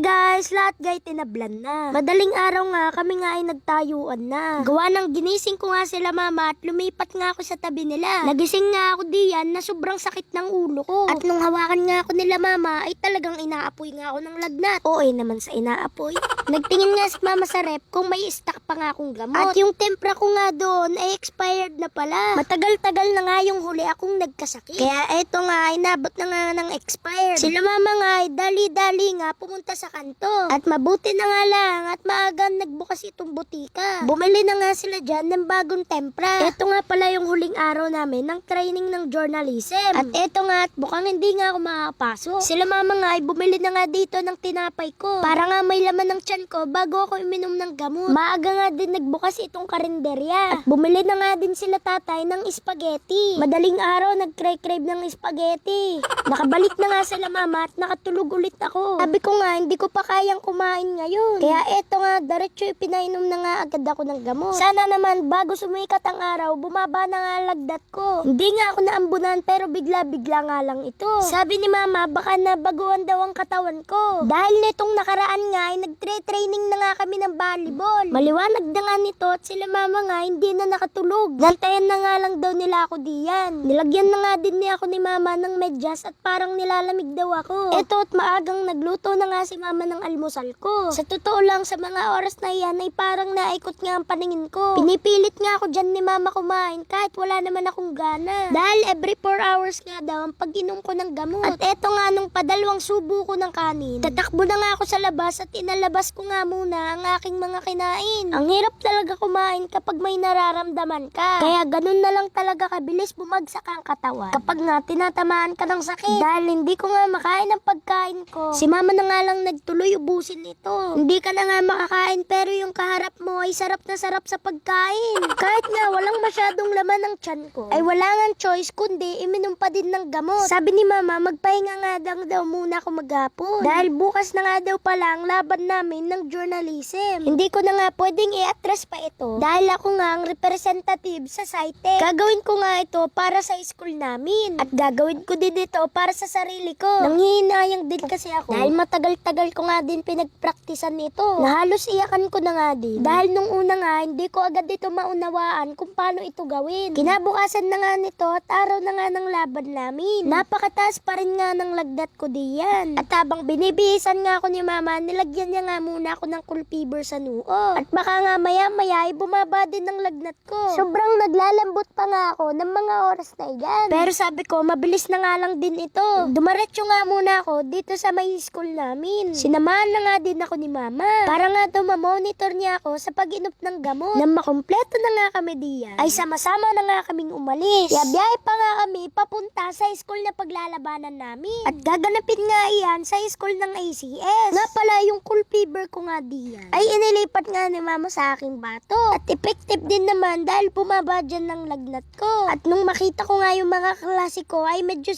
guys, lahat guys tinablan na. Madaling araw nga, kami nga ay nagtayuan na. Gawa ng ginising ko nga sila mama at lumipat nga ako sa tabi nila. Nagising nga ako diyan na sobrang sakit ng ulo ko. At nung hawakan nga ako nila mama, ay talagang inaapoy nga ako ng lagnat. Oo eh naman sa inaapoy. Nagtingin nga si mama sa rep kung may stock pa nga akong gamot. At yung tempra ko nga doon ay expired na pala. Matagal-tagal na nga yung huli akong nagkasakit. Kaya eto nga, inabot na nga ng expired. Sila mama nga ay dali-dali nga pumunta sa kanto. At mabuti na nga lang at maagang nagbukas itong butika. Bumili na nga sila dyan ng bagong tempra. Eto nga pala yung huling araw namin ng training ng journalism. At eto nga at bukang hindi nga ako makapasok. Sila mama nga ay bumili na nga dito ng tinapay ko. Para nga may laman ng tiyan ko bago ako uminom ng gamot. Maaga nga din nagbukas itong karinderya. At bumili na nga din sila tatay ng spaghetti. Madaling araw nag-crave ng spaghetti. Nakabalik na nga sila mama at nakatulog ulit ako. Sabi ko nga hindi ko pa kayang kumain ngayon. Kaya eto nga diretso ipinainom na nga agad ako ng gamot. Sana naman bago sumikat ang araw bumaba na nga lagdat ko. Hindi nga ako naambunan pero bigla-bigla nga lang ito. Sabi ni mama baka nabaguan daw ang katawan ko. Dahil nitong nakaraan nga ay nagtre-training na nga kami ng volleyball. Maliwanag na nga nito at sila mama nga hindi na nakatulog. Gantayan na nga lang daw nila ako diyan. Nilagyan na nga din niya ako ni mama ng medyas at parang nilalamig daw ako. Eto at maagang nagluto na nga si mama ng almusal ko. Sa totoo lang sa mga oras na yan ay parang naikot nga ang paningin ko. Pinipilit nga ako dyan ni mama kumain kahit wala naman akong gana. Dahil every 4 hours nga daw ang pag-inom ko ng gamot. At eto nga nung padalawang subo ko ng kanin. Tatakbo na nga ako sa labas at inalabas ko nga muna ang aking mga kinain. Ang hirap talaga kumain kapag may nararamdaman ka. Kaya ganun na lang talaga kabilis bumagsak ang katawan. Kapag nga tinatamaan ka ng sakit. Dahil hindi ko nga makain ang pagkain ko. Si mama na nga lang nagtuloy ubusin ito. Hindi ka na nga makakain pero yung kaharap mo ay sarap na sarap sa pagkain. Kahit nga walang masyadong laman ng tiyan ko. Ay wala nga choice kundi iminom pa din ng gamot. Sabi ni mama magpahinga nga lang daw muna ako maghapon. Dahil bukas na nga daw pala ang laban namin ng journalism. Hindi ko na nga pwedeng i-address pa ito. Dahil ako nga ang representative sa site. Gagawin ko nga ito para sa school namin. At gagawin ko din ito para sa sarili ko. Nanghihinayang din kasi ako. Dahil matagal-tagal ko nga din pinagpraktisan nito. Na halos iyakan ko na nga din. Dahil nung una nga, hindi ko agad dito maunawaan kung paano ito gawin. Kinabukasan na nga nito at araw na nga ng laban namin. Napakataas pa rin nga ng lagdat ko diyan. At habang binibihisan nga ako ni mama, nilagyan niya nga muna ako ng kulpiber sa noo. At baka nga maya-maya ay bumaba din ng lagnat ko. Sobrang naglalambot pa nga ako ng mga oras na iyan. Pero sabi ko, mabilis na nga lang din ito. Dumaretso nga muna ako dito sa may school namin. Sinamahan na nga din ako ni mama. Para nga daw ma-monitor niya ako sa pag-inom ng gamot. Nang makumpleto na nga kami diyan, ay sama-sama na nga kaming umalis. Kaya pa nga kami papunta sa school na paglalabanan namin. At gaganapin nga iyan sa school ng ACS. Nga pala yung cool fever ko nga diyan. Ay inilipat nga ni mama sa aking bato. At effective din naman dahil bumaba dyan ng lagnat ko. At nung makita ko nga yung mga klase ko ay medyo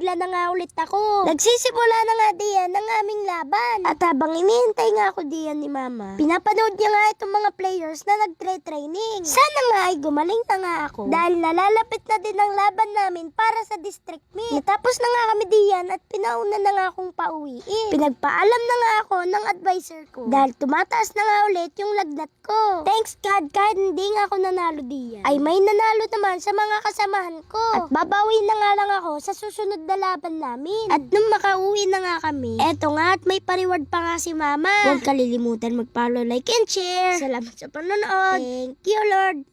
sumisigla na nga ulit ako. Nagsisimula na nga diyan ang aming laban. At habang inihintay nga ako diyan ni mama, pinapanood niya nga itong mga players na nagtre-training. Sana nga ay gumaling na nga ako. Dahil nalalapit na din ang laban namin para sa district meet. Natapos na nga kami diyan at pinauna na nga akong pauwiin. Pinagpaalam na nga ako ng advisor ko. Dahil tumataas na nga ulit yung lagnat ko. Thanks God kahit hindi nga ako nanalo diyan. Ay may nanalo naman sa mga kasamahan ko. At babawi na nga lang ako sa susunod na laban namin. At nung makauwi na nga kami, eto nga at may pariward pa nga si mama. Huwag kalilimutan mag-follow, like, and share. Salamat sa panonood. Thank you, Lord.